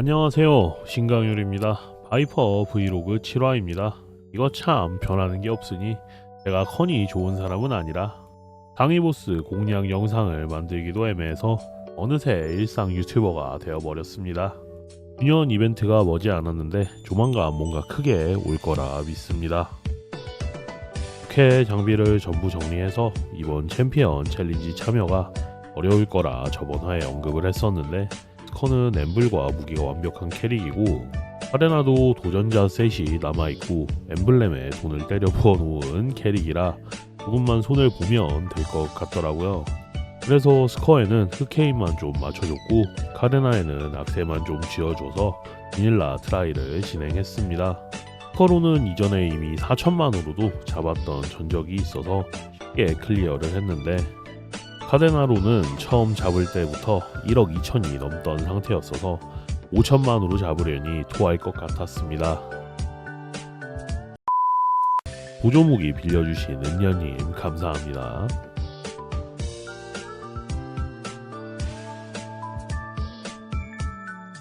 안녕하세요. 신강률입니다. 바이퍼 브이로그 7화입니다. 이거 참 변하는 게 없으니 제가 컨이 좋은 사람은 아니라 상위 보스 공략 영상을 만들기도 애매해서 어느새 일상 유튜버가 되어버렸습니다. 중년 이벤트가 머지 않았는데 조만간 뭔가 크게 올 거라 믿습니다. 국회 장비를 전부 정리해서 이번 챔피언 챌린지 참여가 어려울 거라 저번 화에 언급을 했었는데 스 커는 엠블과 무기가 완벽한 캐릭이고 아레나도 도전자 셋이 남아있고 엠블렘에 돈을 때려 부어놓은 캐릭이라 조금만 손을 보면 될 것 같더라고요. 그래서 스커에는 흑케인만 좀 맞춰줬고 카레나에는 악세만 좀 쥐어줘서 비닐라 트라이를 진행했습니다. 스커로는 이전에 이미 4천만으로도 잡았던 전적이 있어서 쉽게 클리어를 했는데 카데나로는 처음 잡을 때부터 1억 2천이 넘던 상태였어서 5천만으로 잡으려니 토할 것 같았습니다. 보조무기 빌려주신 은녀님 감사합니다.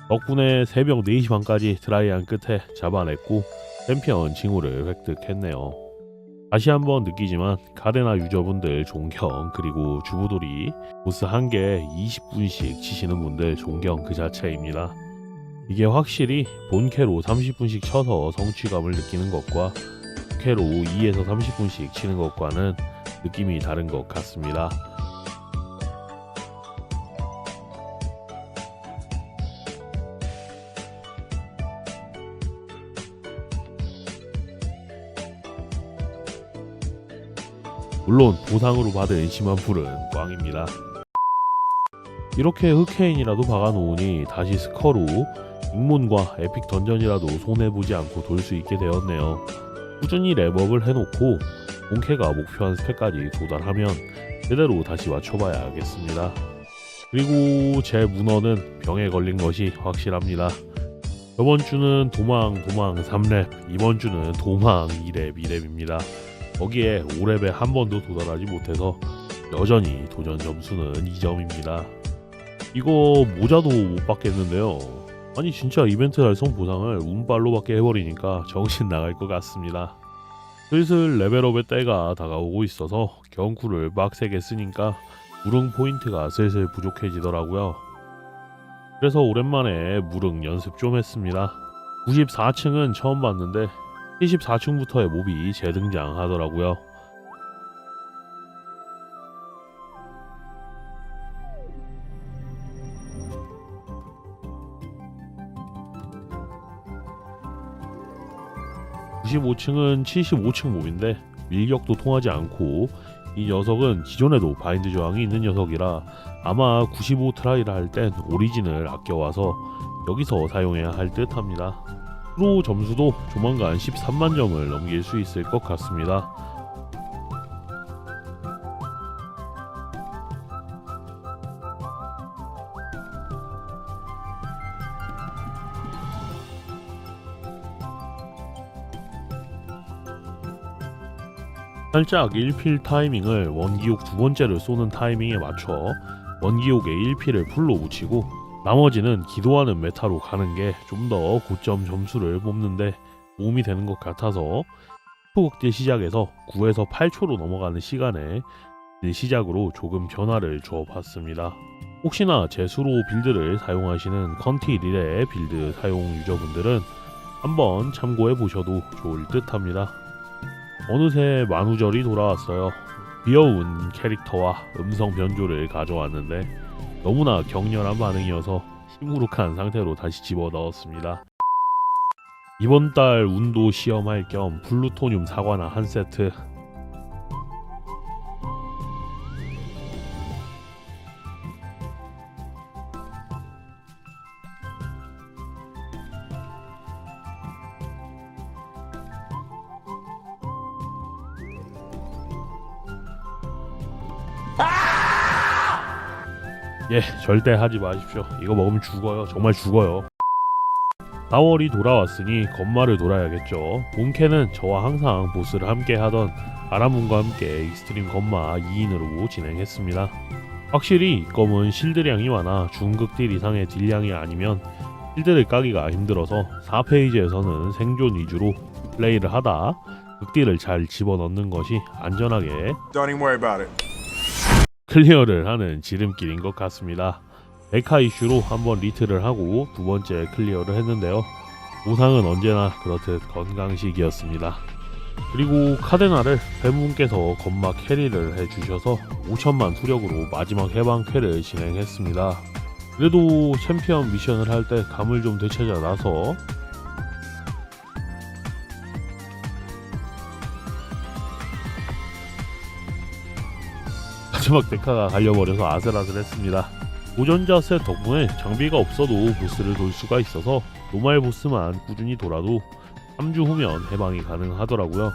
덕분에 새벽 4시 반까지 드라이한 끝에 잡아냈고 챔피언 징후를 획득했네요. 다시 한번 느끼지만 가데나 유저분들 존경 그리고 주부돌이 보스 한 개에 20분씩 치시는 분들 존경 그 자체입니다. 이게 확실히 본캐로 30분씩 쳐서 성취감을 느끼는 것과 캐로 2에서 30분씩 치는 것과는 느낌이 다른 것 같습니다. 물론 보상으로 받은 심한 불은 꽝입니다. 이렇게 흑해인이라도 박아놓으니 다시 스커로 익몬과 에픽 던전이라도 손해보지 않고 돌 수 있게 되었네요. 꾸준히 랩업을 해놓고 본캐가 목표한 스펙까지 도달하면 제대로 다시 맞춰봐야겠습니다. 그리고 제 문어는 병에 걸린 것이 확실합니다. 저번 주는 도망 도망 3랩, 이번 주는 도망 2랩 2랩입니다. 거기에 5랩에 한 번도 도달하지 못해서 여전히 도전 점수는 2점입니다. 이거 모자도 못 받겠는데요. 아니 진짜 이벤트 달성 보상을 운빨로 받게 해버리니까 정신 나갈 것 같습니다. 슬슬 레벨업의 때가 다가오고 있어서 경쿠를 빡세게 쓰니까 무릉 포인트가 슬슬 부족해지더라고요. 그래서 오랜만에 무릉 연습 좀 했습니다. 94층은 처음 봤는데 74층부터의 몹이 재등장하더라고요. (95층은) (75층) 몹인데 밀격도 통하지 않고 이 녀석은 기존에도 바인드 저항이 있는 녀석이라 아마 95 트라이를 할 땐 오리진을 아껴와서 여기서 사용해야 할 듯 합니다. 프로 점수도 조만간 13만 점을 넘길 수 있을 것 같습니다. 살짝 1필 타이밍을 원기옥 두 번째를 쏘는 타이밍에 맞춰 원기옥의 1필을 풀로 붙이고 나머지는 기도하는 메타로 가는 게 좀 더 고점 점수를 뽑는데 도움이 되는 것 같아서 초극딜 시작에서 9에서 8초로 넘어가는 시간에 딜 시작으로 조금 변화를 주어봤습니다. 혹시나 제수로 빌드를 사용하시는 컨티 릴의 빌드 사용 유저분들은 한번 참고해 보셔도 좋을 듯 합니다. 어느새 만우절이 돌아왔어요. 귀여운 캐릭터와 음성 변조를 가져왔는데 너무나 격렬한 반응이어서 시무룩한 상태로 다시 집어 넣었습니다. 이번 달 운도 시험할 겸 플루토늄 사과나 한 세트 예, 절대 하지 마십시오. 이거 먹으면 죽어요. 정말 죽어요. 4월이 돌아왔으니 건마를 돌아야겠죠. 본캐는 저와 항상 보스를 함께 하던 아라문과 함께 익스트림 건마 2인으로 진행했습니다. 확실히 이 검은 실드량이 많아 중극 딜 이상의 딜량이 아니면 필드를 까기가 힘들어서 4페이지에서는 생존 위주로 플레이를 하다 극딜을 잘 집어넣는 것이 안전하게 Don't even worry about it. 클리어를 하는 지름길인 것 같습니다. 메카 이슈로 한번 리트를 하고 두 번째 클리어를 했는데요. 보상은 언제나 그렇듯 건강식이었습니다. 그리고 카데나를 팬분께서 건막 캐리를 해주셔서 5천만 투력으로 마지막 해방 쾌를 진행했습니다. 그래도 챔피언 미션을 할 때 감을 좀 되찾아 놔서 마지막 데카가 갈려버려서 아슬아슬했습니다. 도전자 셋 덕분에 장비가 없어도 보스를 돌 수가 있어서 노말 보스만 꾸준히 돌아도 3주 후면 해방이 가능하더라고요.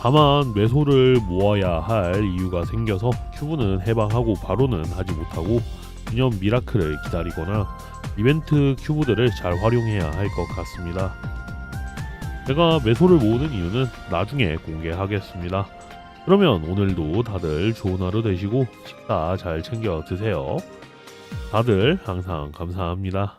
다만 매소를 모아야 할 이유가 생겨서 큐브는 해방하고 바로는 하지 못하고 기념 미라클을 기다리거나 이벤트 큐브들을 잘 활용해야 할 것 같습니다. 제가 매소를 모으는 이유는 나중에 공개하겠습니다. 그러면 오늘도 다들 좋은 하루 되시고 식사 잘 챙겨 드세요. 다들 항상 감사합니다.